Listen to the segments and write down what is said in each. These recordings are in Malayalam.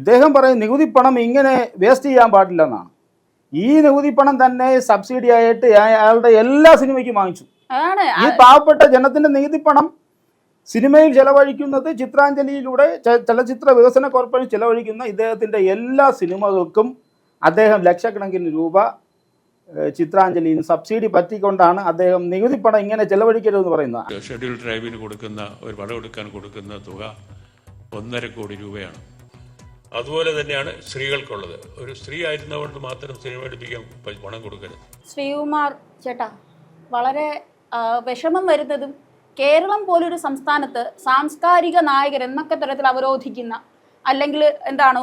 ഇദ്ദേഹം പറയും നികുതി പണം ഇങ്ങനെ വേസ്റ്റ് ചെയ്യാൻ പാടില്ലെന്നാണ്. ഈ നികുതി പണം തന്നെ സബ്സിഡി ആയിട്ട് അയാളുടെ എല്ലാ സിനിമയ്ക്കും വാങ്ങിച്ചു. അതാണ്. ഈ പാവപ്പെട്ട ജനത്തിന്റെ നികുതി പണം സിനിമയിൽ ചെലവഴിക്കുന്നത് ചിത്രാഞ്ജലിയിലൂടെ ചലച്ചിത്ര വികസന കോർപ്പറേഷൻ ചെലവഴിക്കുന്ന ഇദ്ദേഹത്തിന്റെ എല്ലാ സിനിമകൾക്കും അദ്ദേഹം ലക്ഷക്കണക്കിന് രൂപ ചിത്രാഞ്ജലിന് ചിത്രാഞ്ജലിയിൽ സബ്സിഡി പറ്റിക്കൊണ്ടാണ് അദ്ദേഹം നികുതി പണം ഇങ്ങനെ ചെലവഴിക്കരുതെന്ന് പറയുന്നത്. ഷെഡ്യൂൾ ട്രൈബിന് കൊടുക്കുന്ന ഒരു പടമെടുക്കാൻ കൊടുക്കുന്ന തുക ഒന്നര കോടി രൂപയാണ്. അതുപോലെ തന്നെയാണ് സ്ത്രീകൾക്കുള്ളത്. ഒരു സ്ത്രീ ആയിരുന്നതുകൊണ്ട് മാത്രം സിനിമ എടുപ്പിക്കാൻ പണം കൊടുക്കരുത്. ശ്രീകുമാർ ചേട്ടാ വളരെ വിഷമം വരുന്നതും കേരളം പോലൊരു സംസ്ഥാനത്ത് സാംസ്കാരിക നായകർ എന്നൊക്കെ തരത്തിൽ അവരോധിക്കുന്ന അല്ലെങ്കിൽ എന്താണ്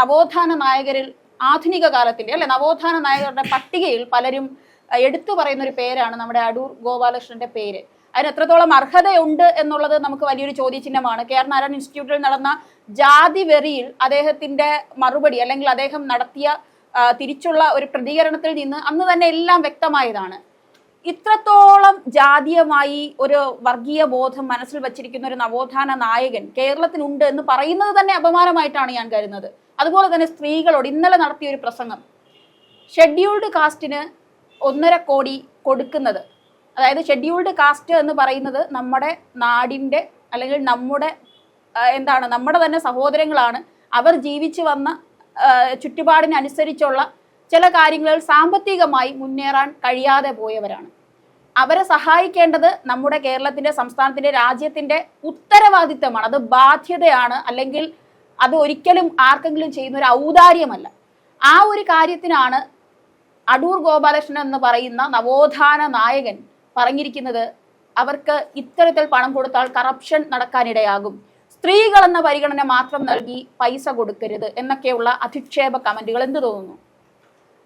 നവോത്ഥാന നായകരിൽ ആധുനിക കാലത്തിന്റെ അല്ലെ നവോത്ഥാന നായകരുടെ പട്ടികയിൽ പലരും എടുത്തു പറയുന്ന ഒരു പേരാണ് നമ്മുടെ അടൂർ ഗോപാലകൃഷ്ണന്റെ പേര്. അതിന് എത്രത്തോളം അർഹതയുണ്ട് എന്നുള്ളത് നമുക്ക് വലിയൊരു ചോദ്യചിഹ്നമാണ്. കെ ആർ നാരായണ ഇൻസ്റ്റിറ്റ്യൂട്ടിൽ നടന്ന ജാതി വെറിയിൽ അദ്ദേഹത്തിന്റെ മറുപടി അല്ലെങ്കിൽ അദ്ദേഹം നടത്തിയ തിരിച്ചുള്ള ഒരു പ്രതികരണത്തിൽ നിന്ന് അന്ന് തന്നെ എല്ലാം വ്യക്തമായതാണ്. ഇത്രത്തോളം ജാതീയമായി ഒരു വർഗീയ ബോധം മനസ്സിൽ വച്ചിരിക്കുന്ന ഒരു നവോത്ഥാന നായകൻ കേരളത്തിനുണ്ട് എന്ന് പറയുന്നത് തന്നെ അപമാനമായിട്ടാണ് ഞാൻ കരുതുന്നത്. അതുപോലെ തന്നെ സ്ത്രീകളോട് ഇന്നലെ നടത്തിയ ഒരു പ്രസംഗം. ഷെഡ്യൂൾഡ് കാസ്റ്റിന് ഒന്നര കോടി കൊടുക്കുന്നത്. അതായത് ഷെഡ്യൂൾഡ് കാസ്റ്റ് എന്ന് പറയുന്നത് നമ്മുടെ നാടിന്റെ അല്ലെങ്കിൽ നമ്മുടെ എന്താണ് നമ്മുടെ തന്നെ സഹോദരങ്ങളാണ്. അവർ ജീവിച്ചു വന്ന ചുറ്റുപാടിനനുസരിച്ചുള്ള ചില കാര്യങ്ങളിൽ സാമ്പത്തികമായി മുന്നേറാൻ കഴിയാതെ പോയവരാണ്. അവരെ സഹായിക്കേണ്ടത് നമ്മുടെ കേരളത്തിന്റെ സംസ്ഥാനത്തിന്റെ രാജ്യത്തിന്റെ ഉത്തരവാദിത്തമാണ് അത് ബാധ്യതയാണ് അല്ലെങ്കിൽ അത് ഒരിക്കലും ആർക്കെങ്കിലും ചെയ്യുന്ന ഒരു ഔദാര്യമല്ല. ആ ഒരു കാര്യത്തിനാണ് അടൂർ ഗോപാലകൃഷ്ണൻ എന്ന് പറയുന്ന നവോത്ഥാന നായകൻ പറഞ്ഞിരിക്കുന്നത് അവർക്ക് ഇത്തരത്തിൽ പണം കൊടുത്താൽ കറപ്ഷൻ നടക്കാനിടയാകും. സ്ത്രീകൾ എന്ന പരിഗണന മാത്രം നൽകി പൈസ കൊടുക്കരുത് എന്നൊക്കെയുള്ള അധിക്ഷേപ കമന്റുകൾ എന്ത് തോന്നുന്നു?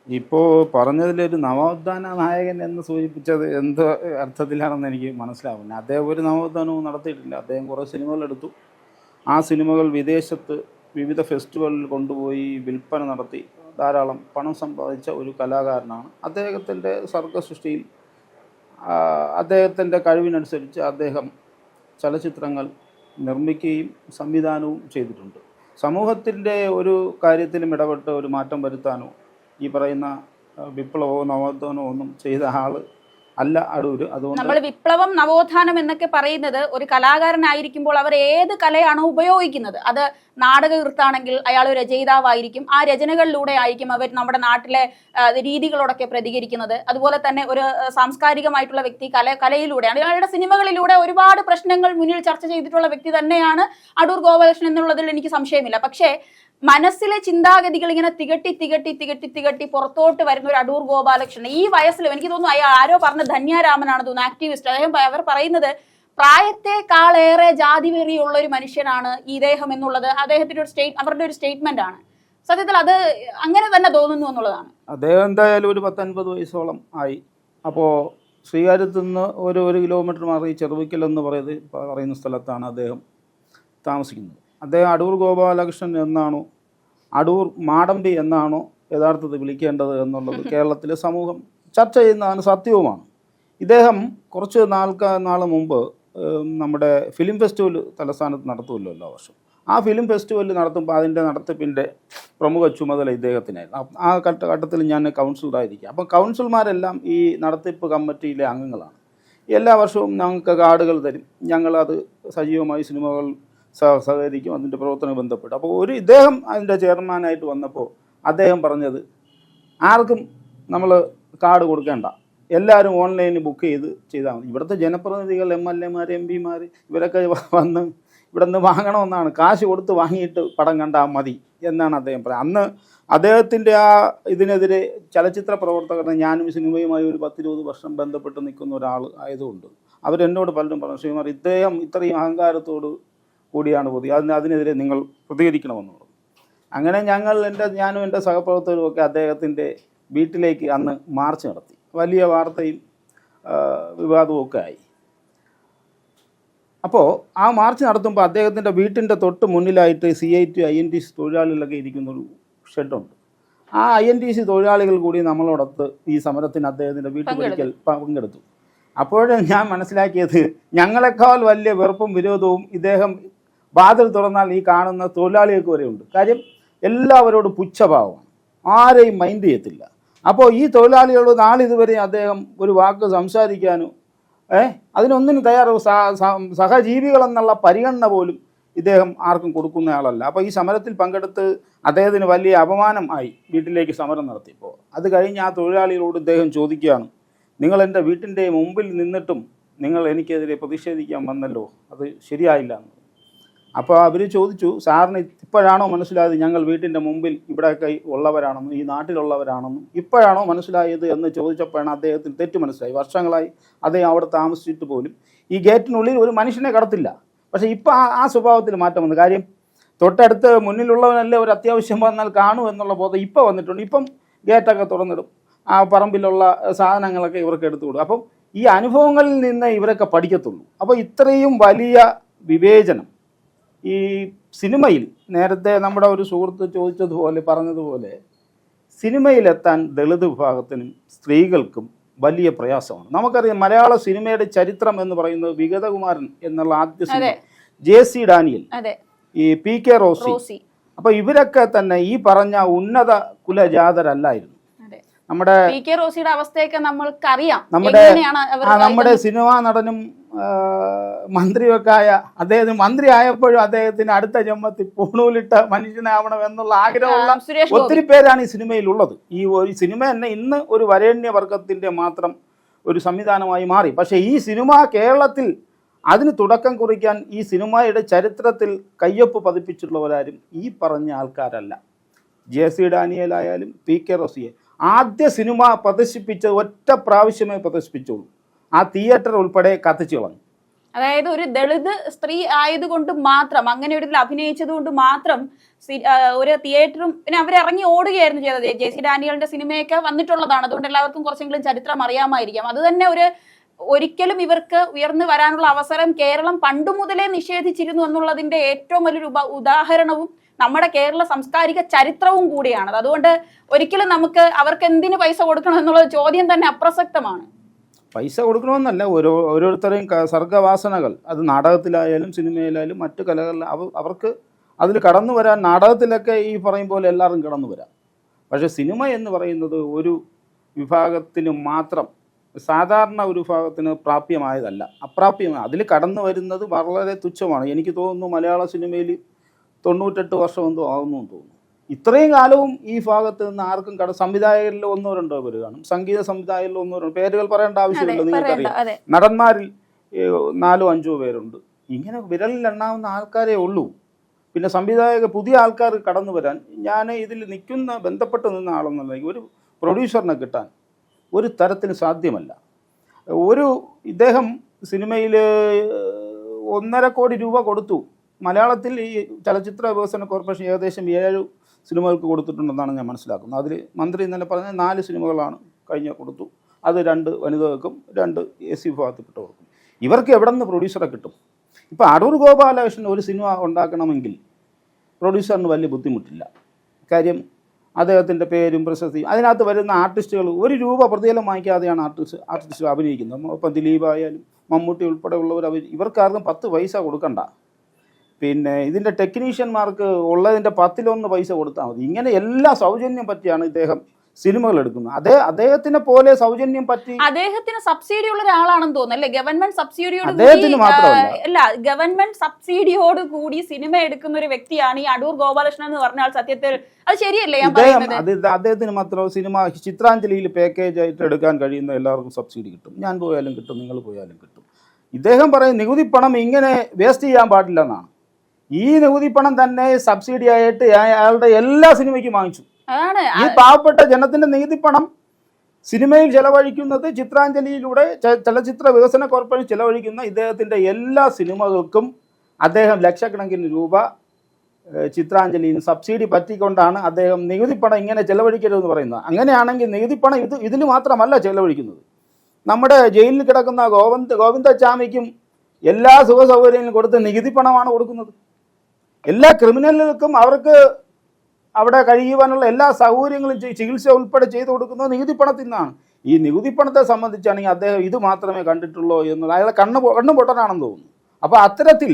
ഇപ്പോ പറഞ്ഞതിലൊരു നവോത്ഥാന നായകൻ എന്ന് സൂചിപ്പിച്ചത് എന്ത് അർത്ഥത്തിലാണെന്ന് എനിക്ക് മനസ്സിലാവില്ല അദ്ദേഹം ഒരു നവോത്ഥാനവും നടത്തിയിട്ടില്ല. അദ്ദേഹം കുറേ സിനിമകൾ എടുത്തു. ആ സിനിമകൾ വിദേശത്ത് വിവിധ ഫെസ്റ്റിവലിൽ കൊണ്ടുപോയി വിൽപ്പന നടത്തി. ധാരാളം പണം സമ്പാദിച്ച ഒരു കലാകാരനാണ്. അദ്ദേഹത്തിന്റെ സർഗ സൃഷ്ടിയിൽ ആ, അദ്ദേഹത്തിന്റെ കഴിവിനനുസരിച്ച് അദ്ദേഹം ചലച്ചിത്രങ്ങൾ നിർമ്മിക്കുകയും സംവിധാനവും ചെയ്തിട്ടുണ്ട്. സമൂഹത്തിന്റെ ഒരു കാര്യത്തിലും ഇടപെട്ട് ഒരു മാറ്റം വരുത്താനോ ഈ പറയുന്ന വിപ്ലവമോ നവോത്ഥാനമോ ഒന്നും ചെയ്ത ആൾ അല്ല അടൂര്. അതുകൊണ്ട് നമ്മൾ വിപ്ലവം നവോത്ഥാനം എന്നൊക്കെ പറയുന്നത് ഒരു കലാകാരനായിരിക്കുമ്പോൾ അവർ ഏത് കലയാണോ ഉപയോഗിക്കുന്നത്. അത് നാടകകൃത്താണെങ്കിൽ അയാൾ ഒരു രചയിതാവായിരിക്കും. ആ രചനകളിലൂടെ ആയിരിക്കും അവർ നമ്മുടെ നാട്ടിലെ രീതികളോടൊക്കെ പ്രതികരിക്കുന്നത്. അതുപോലെ തന്നെ ഒരു സാംസ്കാരികമായിട്ടുള്ള വ്യക്തി കല കലയിലൂടെയാണ്. അയാളുടെ സിനിമകളിലൂടെ ഒരുപാട് പ്രശ്നങ്ങൾ മുന്നിൽ ചർച്ച ചെയ്തിട്ടുള്ള വ്യക്തി തന്നെയാണ് അടൂർ ഗോപാലകൃഷ്ണൻ എന്നുള്ളതിൽ എനിക്ക് സംശയമില്ല. പക്ഷേ മനസ്സിലെ ചിന്താഗതികൾ ഇങ്ങനെ തികട്ടി തികട്ടി തികട്ടി തികട്ടി പുറത്തോട്ട് വരുന്ന ഒരു അടൂർ ഗോപാലകൃഷ്ണൻ. ഈ വയസ്സിലും എനിക്ക് തോന്നുന്നു അയാൾ ആരോ പറഞ്ഞ ധന്യാരാമനാണ് തോന്നുന്നു ആക്ടിവിസ്റ്റ് അദ്ദേഹം അവർ പറയുന്നത് പ്രായത്തെക്കാളേറെ ജാതി വെറിയുള്ള ഒരു മനുഷ്യനാണ് ഈ ദേഹം എന്നുള്ളത്. അദ്ദേഹത്തിന്റെ ഒരു സ്റ്റേറ്റ് അവരുടെ ഒരു സ്റ്റേറ്റ്മെന്റ് ആണ്. സത്യത്തിൽ അത് അങ്ങനെ തന്നെ തോന്നുന്നു എന്നുള്ളതാണ്. അദ്ദേഹം എന്തായാലും ഒരു പത്തൊൻപത് വയസ്സോളം ആയി. അപ്പോൾ ശ്രീകാര്യത്തു നിന്ന് ഒരു ഒരു കിലോമീറ്റർ മാറി ചെറുവിക്കൽ എന്ന് പറയുന്നത് പറയുന്ന സ്ഥലത്താണ് അദ്ദേഹം താമസിക്കുന്നത്. അദ്ദേഹം അടൂർ ഗോപാലകൃഷ്ണൻ എന്നാണോ? അടൂർ മാടമ്പി എന്നാണോ യഥാർത്ഥത്തിൽ വിളിക്കേണ്ടത് എന്നുള്ളത് കേരളത്തിലെ സമൂഹം ചർച്ച ചെയ്യുന്നതാണ് സത്യവുമാണ്. ഇദ്ദേഹം കുറച്ച് നാൾക്ക് നാൾ മുമ്പ് നമ്മുടെ ഫിലിം ഫെസ്റ്റിവൽ തലസ്ഥാനത്ത് നടത്തുമല്ലോ എല്ലാ വർഷവും. ആ ഫിലിം ഫെസ്റ്റിവൽ നടത്തുമ്പോൾ അതിന്റെ നടത്തിപ്പിന്റെ പ്രമുഖ ചുമതല ഇദ്ദേഹത്തിനായിരുന്നു. ആ ഘട്ട ഘട്ടത്തിൽ ഞാൻ കൗൺസിലറായിരിക്കും. അപ്പം കൗൺസിൽമാരെല്ലാം ഈ നടത്തിപ്പ് കമ്മിറ്റിയിലെ അംഗങ്ങളാണ്. എല്ലാ വർഷവും ഞങ്ങൾക്ക് കാർഡുകൾ തരും. ഞങ്ങളത് സജീവമായി സിനിമകൾ സഹകരിക്കും അതിന്റെ പ്രവർത്തനം ബന്ധപ്പെട്ടു. അപ്പോൾ ഒരു ഇദ്ദേഹം അതിന്റെ ചെയർമാനായിട്ട് വന്നപ്പോൾ അദ്ദേഹം പറഞ്ഞത് ആർക്കും നമ്മൾ കാർഡ് കൊടുക്കേണ്ട. എല്ലാവരും ഓൺലൈനിൽ ബുക്ക് ചെയ്ത് ചെയ്താൽ മതി. ഇവിടുത്തെ ജനപ്രതിനിധികൾ എം എൽ എമാർ എം പിമാർ ഇവരൊക്കെ വന്ന് ഇവിടെ നിന്ന് വാങ്ങണമെന്നാണ്. കാശ് കൊടുത്ത് വാങ്ങിയിട്ട് പടം കണ്ടാൽ മതി എന്നാണ് അദ്ദേഹം പറയുന്നത് അന്ന് അദ്ദേഹത്തിന്റെ ആ ഇതിനെതിരെ ചലച്ചിത്ര പ്രവർത്തകർ ഞാനും സിനിമയുമായി ഒരു പത്തിരുപത് വർഷം ബന്ധപ്പെട്ട് നിൽക്കുന്ന ഒരാൾ ആയതുകൊണ്ട് അവരെന്നോട് പലരും പറഞ്ഞു ശ്രീമാർ ഇദ്ദേഹം ഇത്രയും അഹങ്കാരത്തോട് കൂടിയാണ് പുതിയ അതിന് അതിനെതിരെ നിങ്ങൾ പ്രതികരിക്കണമെന്ന് പറഞ്ഞു അങ്ങനെ ഞങ്ങൾ എന്റെ ഞാനും എന്റെ സഹപ്രവർത്തകരുമൊക്കെ അദ്ദേഹത്തിന്റെ വീട്ടിലേക്ക് അന്ന് മാർച്ച് നടത്തി. വലിയ വാർത്തയും വിവാദവും ഒക്കെ ആയി. അപ്പോൾ ആ മാർച്ച് നടത്തുമ്പോൾ അദ്ദേഹത്തിന്റെ വീട്ടിന്റെ തൊട്ട് മുന്നിലായിട്ട് C I T I N T C തൊഴിലാളികളൊക്കെ ഇരിക്കുന്നൊരു ഷെഡുണ്ട്. ആ ഐ എൻ ടി സി തൊഴിലാളികൾ കൂടി നമ്മളോടൊത്ത് ഈ സമരത്തിന് അദ്ദേഹത്തിന്റെ വീട്ടിൽ ഒരിക്കൽ പങ്കെടുത്തു. അപ്പോഴും ഞാൻ മനസ്സിലാക്കിയത് ഞങ്ങളെക്കാൾ വലിയ വെറുപ്പും വിരോധവും ഇദ്ദേഹം വാതിൽ തുറന്നാൽ ഈ കാണുന്ന തൊഴിലാളികൾക്ക് ഉണ്ട്. കാര്യം എല്ലാവരോടും പുച്ഛഭാവമാണ് ആരെയും മൈൻഡ് ചെയ്യത്തില്ല. അപ്പോൾ ഈ തൊഴിലാളികളോട് നാളിതുവരെ അദ്ദേഹം ഒരു വാക്ക് സംസാരിക്കാനോ ഏ അതിനൊന്നിനും തയ്യാറാവും സഹജീവികളെന്നുള്ള പരിഗണന പോലും ഇദ്ദേഹം ആർക്കും കൊടുക്കുന്ന ആളല്ല. അപ്പോൾ ഈ സമരത്തിൽ പങ്കെടുത്ത് അദ്ദേഹത്തിന് വലിയ അപമാനം ആയി വീട്ടിലേക്ക് സമരം നടത്തിയപ്പോൾ. അത് കഴിഞ്ഞ് ആ തൊഴിലാളികളോട് ഇദ്ദേഹം ചോദിക്കുകയാണ് നിങ്ങൾ എന്റെ വീട്ടിന്റെ മുമ്പിൽ നിന്നിട്ടും നിങ്ങൾ എനിക്കെതിരെ പ്രതിഷേധിക്കാൻ വന്നല്ലോ? അത് ശരിയായില്ല എന്ന്. അപ്പോൾ അവർ ചോദിച്ചു സാറിന് ഇപ്പോഴാണോ മനസ്സിലായത് ഞങ്ങൾ വീട്ടിന്റെ മുമ്പിൽ ഇവിടെയൊക്കെ ഉള്ളവരാണെന്നും ഈ നാട്ടിലുള്ളവരാണെന്നും? ഇപ്പോഴാണോ മനസ്സിലായത്? എന്ന് ചോദിച്ചപ്പോഴാണ് അദ്ദേഹത്തിന് തെറ്റ് മനസ്സിലായി. വർഷങ്ങളായി അദ്ദേഹം അവിടെ താമസിച്ചിട്ട് പോലും ഈ ഗേറ്റിനുള്ളിൽ ഒരു മനുഷ്യനെ കടത്തില്ല. പക്ഷേ ഇപ്പോൾ ആ ആ സ്വഭാവത്തിൽ മാറ്റം വന്നു. കാര്യം തൊട്ടടുത്ത് മുന്നിലുള്ളവനല്ലേ ഒരു അത്യാവശ്യം വന്നാൽ കാണൂ എന്നുള്ള ബോധം ഇപ്പോൾ വന്നിട്ടുണ്ട്. ഇപ്പം ഗേറ്റൊക്കെ തുറന്നിടും. ആ പറമ്പിലുള്ള സാധനങ്ങളൊക്കെ ഇവർക്ക് എടുത്തു കൊടുക്കും. അപ്പം ഈ അനുഭവങ്ങളിൽ നിന്ന് ഇവരൊക്കെ പഠിക്കത്തുള്ളൂ. അപ്പോൾ ഇത്രയും വലിയ വിവേചനം ഈ സിനിമയിൽ നേരത്തെ നമ്മുടെ ഒരു സുഹൃത്ത് ചോദിച്ചതുപോലെ പറഞ്ഞതുപോലെ സിനിമയിലെത്താൻ ദളിത് വിഭാഗത്തിനും സ്ത്രീകൾക്കും വലിയ പ്രയാസമാണ്. നമുക്കറിയാം മലയാള സിനിമയുടെ ചരിത്രം എന്ന് പറയുന്നത് വിഗതകുമാരൻ എന്നുള്ള ആദ്യ സിനിമ. J C Daniel. ഈ പി കെ റോസി. അപ്പൊ ഇവരൊക്കെ തന്നെ ഈ പറഞ്ഞ ഉന്നത കുലജാതരല്ലായിരുന്നു. നമ്മുടെ പി കെ റോസിയുടെ അവസ്ഥയൊക്കെ നമ്മൾക്കറിയാം. നമ്മുടെ- സിനിമാ നടനും മന്ത്രിയൊക്കെ ആയ അദ്ദേഹത്തിന് മന്ത്രി ആയപ്പോഴും അദ്ദേഹത്തിന് അടുത്ത ജന്മത്തിൽ പൂണൂലിട്ട മനുഷ്യനാവണം എന്നുള്ള ആഗ്രഹമുള്ള ഒത്തിരി പേരാണ് ഈ സിനിമയിൽ ഉള്ളത് ഈ ഒരു സിനിമ തന്നെ ഇന്ന് ഒരു വരേണ്യ വർഗത്തിന്റെ മാത്രം ഒരു സംവിധാനമായി മാറി. പക്ഷേ ഈ സിനിമ കേരളത്തിൽ അതിന് തുടക്കം കുറിക്കാൻ ഈ സിനിമയുടെ ചരിത്രത്തിൽ കയ്യൊപ്പ് പതിപ്പിച്ചിട്ടുള്ളവരാരും ഈ പറഞ്ഞ ആൾക്കാരല്ല. ജെ സി ഡാനിയലായാലും പി കെ റസിയെ. ആദ്യ സിനിമ പ്രദർശിപ്പിച്ചത് ഒറ്റ പ്രാവശ്യമേ പ്രദർശിപ്പിച്ചുള്ളൂ. ആ തിയേറ്റർ ഉൾപ്പെടെ കത്തിച്ചു കളഞ്ഞു. അതായത് ഒരു ദളിത് സ്ത്രീ ആയതുകൊണ്ട് മാത്രം അങ്ങനെ ഒരു അഭിനയിച്ചത് കൊണ്ട് മാത്രം ഒരു തിയേറ്ററും പിന്നെ അവർ ഇറങ്ങി ഓടുകയായിരുന്നു ചെയ്തത്. ജെ സി ഡാനിയലിന്റെ സിനിമയൊക്കെ വന്നിട്ടുള്ളതാണ്. അതുകൊണ്ട് എല്ലാവർക്കും കുറച്ചെങ്കിലും ചരിത്രം അറിയാമായിരിക്കാം. അത് തന്നെ ഒരു ഒരിക്കലും ഇവർക്ക് ഉയർന്നു വരാനുള്ള അവസരം കേരളം പണ്ടു മുതലേ നിഷേധിച്ചിരുന്നു എന്നുള്ളതിന്റെ ഏറ്റവും വലിയൊരു ഉദാഹരണവും നമ്മുടെ കേരള സാംസ്കാരിക ചരിത്രവും കൂടിയാണ്. അതുകൊണ്ട് ഒരിക്കലും നമുക്ക് അവർക്ക് എന്തിനു പൈസ കൊടുക്കണം എന്നുള്ള ചോദ്യം തന്നെ അപ്രസക്തമാണ്. പൈസ കൊടുക്കണമെന്നല്ല. ഓരോ ഓരോരുത്തരെയും സർഗവാസനകൾ. അത് നാടകത്തിലായാലും സിനിമയിലായാലും മറ്റു കലകളിലും അവ അവർക്ക് അതിൽ കടന്നു വരാൻ നാടകത്തിലൊക്കെ ഈ പറയും പോലെ എല്ലാവരും കടന്നു വരാം. പക്ഷേ സിനിമ എന്ന് പറയുന്നത് ഒരു വിഭാഗത്തിന് മാത്രം സാധാരണ ഒരു വിഭാഗത്തിന് പ്രാപ്യമായതല്ല. അപ്രാപ്യമാണ് അതിൽ കടന്നു വരുന്നത് വളരെ തുച്ഛമാണ്. എനിക്ക് തോന്നുന്നു മലയാള സിനിമയിൽ തൊണ്ണൂറ്റെട്ട് വർഷം എന്തോ ആകുന്നു തോന്നുന്നു. ഇത്രയും കാലവും ഈ ഭാഗത്ത് നിന്ന് ആർക്കും കട സംവിധായകരിൽ ഒന്നോ രണ്ടോ പേര് കാണും. സംഗീത സംവിധായകരിൽ ഒന്നോ രണ്ടോ പേരുകൾ പറയേണ്ട ആവശ്യമില്ല നിങ്ങൾക്കറിയാം. നടന്മാരിൽ നാലോ അഞ്ചോ പേരുണ്ട്. ഇങ്ങനെ വിരലിൽ എണ്ണാവുന്ന ആൾക്കാരേ ഉള്ളൂ. പിന്നെ സംവിധായക പുതിയ ആൾക്കാർ കടന്നു വരാൻ ഞാൻ ഇതിൽ നിൽക്കുന്ന ബന്ധപ്പെട്ട് നിന്ന ആളെന്നുള്ള ഒരു പ്രൊഡ്യൂസറിനെ കിട്ടാൻ ഒരു തരത്തിന് സാധ്യമല്ല. ഒരു ഇദ്ദേഹം സിനിമയിൽ ഒന്നര കോടി രൂപ കൊടുത്തു. മലയാളത്തിൽ ഈ ചലച്ചിത്ര വികസന കോർപ്പറേഷൻ ഏകദേശം ഏഴ് സിനിമകൾക്ക് കൊടുത്തിട്ടുണ്ടെന്നാണ് ഞാൻ മനസ്സിലാക്കുന്നത്. അതിൽ മന്ത്രി ഇന്നലെ പറഞ്ഞ നാല് സിനിമകളാണ് കഴിഞ്ഞ കൊടുത്തു. അത് രണ്ട് വനിതകൾക്കും രണ്ട് എ സി വിഭാഗത്തിൽപ്പെട്ടവർക്കും. ഇവർക്ക് എവിടെ നിന്ന് പ്രൊഡ്യൂസറെ കിട്ടും? ഇപ്പോൾ അടൂർ ഗോപാലകൃഷ്ണൻ ഒരു സിനിമ ഉണ്ടാക്കണമെങ്കിൽ പ്രൊഡ്യൂസറിന് വലിയ ബുദ്ധിമുട്ടില്ല. കാര്യം അദ്ദേഹത്തിന്റെ പേരും പ്രശസ്തിയും അതിനകത്ത് വരുന്ന ആർട്ടിസ്റ്റുകൾ ഒരു രൂപ പ്രതിഫലം വാങ്ങിക്കാതെയാണ് ആർട്ടിസ്റ്റ് ആർട്ടിസ്റ്റുകൾ അഭിനയിക്കുന്നത്. ഇപ്പം ദിലീപ് ആയാലും മമ്മൂട്ടി ഉൾപ്പെടെയുള്ളവർ അവർ ഇവർക്കാർക്കും പത്ത് പൈസ കൊടുക്കണ്ട. പിന്നെ ഇതിന്റെ ടെക്നീഷ്യന്മാർക്ക് ഉള്ളതിന്റെ പത്തിലൊന്ന് പൈസ കൊടുത്താൽ മതി. ഇങ്ങനെ എല്ലാ സൗജന്യം പറ്റിയാണ് ഇദ്ദേഹം സിനിമകൾ എടുക്കുന്നത്. അതേ അദ്ദേഹത്തിനെ പോലെ സൗജന്യം പറ്റി അദ്ദേഹത്തിന് സബ്സിഡി ഉള്ള ഒരാളാണെന്ന് തോന്നുന്നു. അല്ലേ? ഗവൺമെന്റ് സബ്സിഡിയോട് അല്ല ഗവൺമെന്റ് സബ്സിഡിയോട് കൂടി സിനിമ എടുക്കുന്ന ഒരു വ്യക്തിയാണ് ഈ അടൂർ ഗോപാലകൃഷ്ണൻ എന്ന് പറഞ്ഞാൽ സത്യത്തിൽ. അത് ശരിയല്ലേ ഞാൻ പറയുന്നത്? അദ്ദേഹത്തിന് മാത്രം സിനിമ ചിത്രാഞ്ജലിയിൽ പാക്കേജ് ആയിട്ട് എടുക്കാൻ കഴിയുന്ന എല്ലാവർക്കും സബ്സിഡി കിട്ടും. ഞാൻ പോയാലും കിട്ടും നിങ്ങൾ പോയാലും കിട്ടും. ഇദ്ദേഹം പറയും നികുതി പണം ഇങ്ങനെ വേസ്റ്റ് ചെയ്യാൻ പാടില്ല എന്നാണ് ഈ നികുതി പണം തന്നെ സബ്സിഡി ആയിട്ട് അയാളുടെ എല്ലാ സിനിമയ്ക്കും വാങ്ങിച്ചു. ഈ പാവപ്പെട്ട ജനത്തിന്റെ നികുതി പണം സിനിമയിൽ ചെലവഴിക്കുന്നത് ചിത്രാഞ്ജലിയിലൂടെ ചലച്ചിത്ര വികസന കോർപ്പറേഷൻ ചെലവഴിക്കുന്ന ഇദ്ദേഹത്തിന്റെ എല്ലാ സിനിമകൾക്കും അദ്ദേഹം ലക്ഷക്കണക്കിന് രൂപ ചിത്രാഞ്ജലിന് ചിത്രാഞ്ജലിയിൽ സബ്സിഡി പറ്റിക്കൊണ്ടാണ് അദ്ദേഹം നികുതി പണം ഇങ്ങനെ ചെലവഴിക്കരുതെന്ന് പറയുന്നത്. അങ്ങനെയാണെങ്കിൽ നികുതി പണം ഇത് ഇതിന് മാത്രമല്ല ചെലവഴിക്കുന്നത്. നമ്മുടെ ജയിലിൽ കിടക്കുന്ന ഗോവിന്ദ ചാമിക്കും എല്ലാ സുഖ സൗകര്യങ്ങളും കൊടുത്ത് നികുതി പണമാണ് കൊടുക്കുന്നത്. എല്ലാ ക്രിമിനലുകൾക്കും അവർക്ക് അവിടെ കഴിയുവാനുള്ള എല്ലാ സൗകര്യങ്ങളും ചികിത്സ ഉൾപ്പെടെ ചെയ്തു കൊടുക്കുന്നത് നികുതി പണത്തിൽ നിന്നാണ് ഈ നികുതി പണത്തെ സംബന്ധിച്ചാണെങ്കിൽ അദ്ദേഹം ഇത് മാത്രമേ കണ്ടിട്ടുള്ളൂ എന്ന് അയാളെ കണ്ണ് കണ്ണു പൊട്ടനാണെന്ന് തോന്നുന്നു. അപ്പോൾ അത്തരത്തിൽ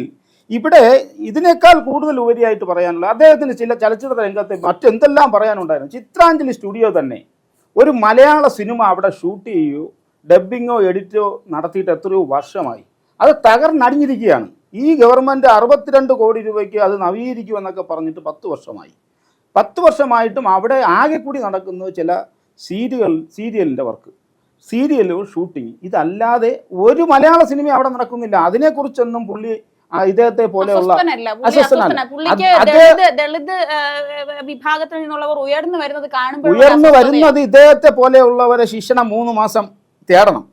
ഇവിടെ ഇതിനേക്കാൾ കൂടുതൽ ഉപരിയായിട്ട് പറയാനുള്ള അദ്ദേഹത്തിന് ചില ചലച്ചിത്ര രംഗത്തെ മറ്റെന്തെല്ലാം പറയാനുണ്ടായിരുന്നു? ചിത്രാഞ്ജലി സ്റ്റുഡിയോ തന്നെ ഒരു മലയാള സിനിമ അവിടെ ഷൂട്ട് ചെയ്യുകയോ ഡബ്ബിങ്ങോ എഡിറ്റോ നടത്തിയിട്ട് എത്രയോ വർഷമായി. അത് തകർന്നടിഞ്ഞിരിക്കുകയാണ്. ഈ ഗവൺമെന്റ് അറുപത്തിരണ്ട് കോടി രൂപയ്ക്ക് അത് നവീകരിക്കുമെന്നൊക്കെ പറഞ്ഞിട്ട് പത്ത് വർഷമായി. പത്ത് വർഷമായിട്ടും അവിടെ ആകെ കൂടി നടക്കുന്നത് ചില സീരിയൽ സീരിയലിന്റെ വർക്ക്. സീരിയലോ ഷൂട്ടിങ്. ഇതല്ലാതെ ഒരു മലയാള സിനിമ അവിടെ നടക്കുന്നില്ല. അതിനെക്കുറിച്ചൊന്നും പുള്ളി ഇദ്ദേഹത്തെ പോലെയുള്ള ദളിത് വിഭാഗത്തിൽ നിന്നുള്ളവർ ഉയർന്നു വരുന്നത് കാണുമ്പോൾ ഉയർന്നു വരുന്നത് ഇദ്ദേഹത്തെ പോലെയുള്ളവരെ ശിക്ഷണം മൂന്ന് മാസം തേടണം.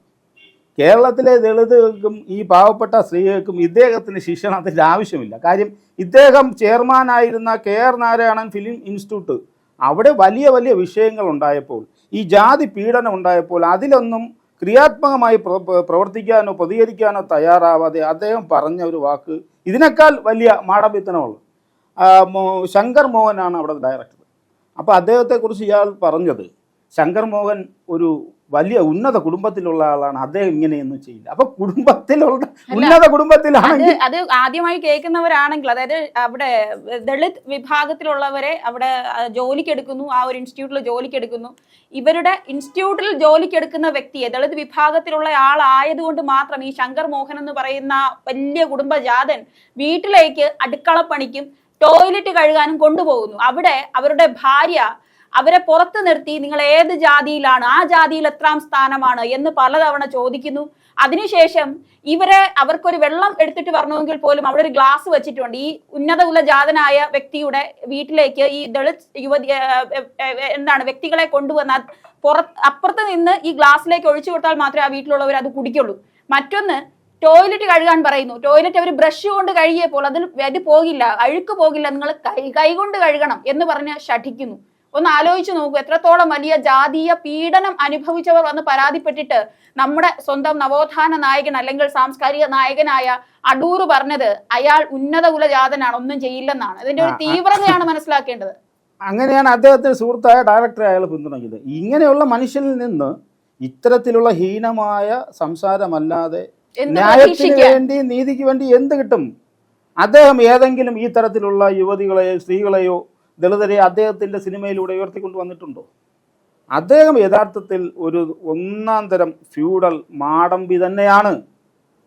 കേരളത്തിലെ ദളിതുകൾക്കും ഈ പാവപ്പെട്ട സ്ത്രീകൾക്കും ഇദ്ദേഹത്തിന് ശിക്ഷണത്തിന്റെ ആവശ്യമില്ല. കാര്യം ഇദ്ദേഹം ചെയർമാനായിരുന്ന K R Narayanan film institute അവിടെ വലിയ വലിയ വിഷയങ്ങൾ ഉണ്ടായപ്പോൾ ഈ ജാതി പീഡനം ഉണ്ടായപ്പോൾ അതിലൊന്നും ക്രിയാത്മകമായി പ്ര- പ്ര- പ്രവർത്തിക്കാനോ പ്രതികരിക്കാനോ തയ്യാറാവാതെ അദ്ദേഹം പറഞ്ഞ ഒരു വാക്ക് ഇതിനേക്കാൾ വലിയ മാടമ്പിത്തനമുള്ളു ശങ്കർ മോഹനാണ് അവിടെ ഡയറക്ടർ അപ്പോൾ അദ്ദേഹത്തെക്കുറിച്ച് ഇയാൾ പറഞ്ഞത് ശങ്കർ മോഹൻ ഒരു വലിയ ഉന്നത കുടുംബത്തിലുള്ള ആളാണ്. അദ്ദേഹം ഇങ്ങനെയൊന്നും ചെയ്യില്ല. അപ്പൊ കുടുംബത്തിലുള്ള ഉന്നത കുടുംബത്തിലാണെങ്കിൽ അത് ആദ്യമായി കേൾക്കുന്നവരാണെങ്കിൽ അതായത് അവിടെ ദളിത് വിഭാഗത്തിലുള്ളവരെ അവിടെ ജോലിക്ക് ജോലിക്കെടുക്കുന്നു ആ ഒരു ഇൻസ്റ്റിറ്റ്യൂട്ടിൽ ജോലിക്കെടുക്കുന്നു. ഇവരുടെ ഇൻസ്റ്റിറ്റ്യൂട്ടിൽ ജോലിക്കെടുക്കുന്ന വ്യക്തിയെ ദളിത് വിഭാഗത്തിലുള്ള ആളായതുകൊണ്ട് മാത്രം ഈ ശങ്കർ മോഹൻ എന്ന് പറയുന്ന വലിയ കുടുംബജാതൻ വീട്ടിലേക്ക് അടുക്കളപ്പണിക്കും ടോയ്ലറ്റ് കഴുകാനും കൊണ്ടുപോകുന്നു. അവിടെ അവരുടെ ഭാര്യ അവരെ പുറത്തു നിർത്തി നിങ്ങൾ ഏത് ജാതിയിലാണ് ആ ജാതിയിൽ എത്രാം സ്ഥാനമാണ് എന്ന് പലതവണ ചോദിക്കുന്നു. അതിനുശേഷം ഇവരെ അവർക്കൊരു വെള്ളം എടുത്തിട്ട് വരണമെങ്കിൽ പോലും അവിടെ ഒരു ഗ്ലാസ് വെച്ചിട്ടുണ്ട്. ഈ ഉന്നത ഉലജാതനായ വ്യക്തിയുടെ വീട്ടിലേക്ക് ഈ ദളിത് യുവതി എന്താണ് വ്യക്തികളെ കൊണ്ടുവന്ന പുറത്ത് അപ്പുറത്ത് നിന്ന് ഈ ഗ്ലാസ്സിലേക്ക് ഒഴിച്ചു കൊടുത്താൽ മാത്രമേ ആ വീട്ടിലുള്ളവർ അത് കുടിക്കുള്ളൂ. മറ്റൊന്ന് ടോയ്ലറ്റ് കഴുകാൻ പറയുന്നു. ടോയ്ലറ്റ് അവർ ബ്രഷ് കൊണ്ട് കഴുകിയപ്പോൾ അതിൽ അത് പോകില്ല അഴുക്ക് പോകില്ല നിങ്ങൾ കൈ കൈകൊണ്ട് കഴുകണം എന്ന് പറഞ്ഞ് ശഠിക്കുന്നു. ഒന്ന് ആലോചിച്ച് നോക്കൂ. എത്രത്തോളം വലിയ ജാതീയ പീഡനം അനുഭവിച്ചവർ വന്ന് പരാതിപ്പെട്ടിട്ട് നമ്മുടെ സ്വന്തം നവോത്ഥാന നായകൻ അല്ലെങ്കിൽ സാംസ്കാരിക നായകനായ അടൂർ പറഞ്ഞത് അയാൾ ഉന്നത കുലജാതനാണ് ഒന്നും ചെയ്യില്ലെന്നാണ്. ഇതിന്റെ ഒരു. തീവ്രതയാണ് മനസ്സിലാക്കേണ്ടത്. അങ്ങനെയാണ് അദ്ദേഹത്തിന് സുഹൃത്തായ ഡയറക്ടറെ അയാൾ പിന്തുണയ്ക്കുന്നത്. ഇങ്ങനെയുള്ള മനുഷ്യനിൽ നിന്ന് ഇത്തരത്തിലുള്ള ഹീനമായ സംസാരമല്ലാതെ ന്യായത്തിന് വേണ്ടി നീതിക്ക് വേണ്ടി എന്ത് കിട്ടും? അദ്ദേഹം ഏതെങ്കിലും ഈ തരത്തിലുള്ള യുവതികളെയോ സ്ത്രീകളെയോ ദളിതരെയോ അദ്ദേഹത്തിന്റെ സിനിമയിലൂടെ ഉയർത്തിക്കൊണ്ട് വന്നിട്ടുണ്ടോ? അദ്ദേഹം യഥാർത്ഥത്തിൽ ഒരു ഒന്നാം തരം ഫ്യൂഡൽ മാടമ്പി തന്നെയാണ്.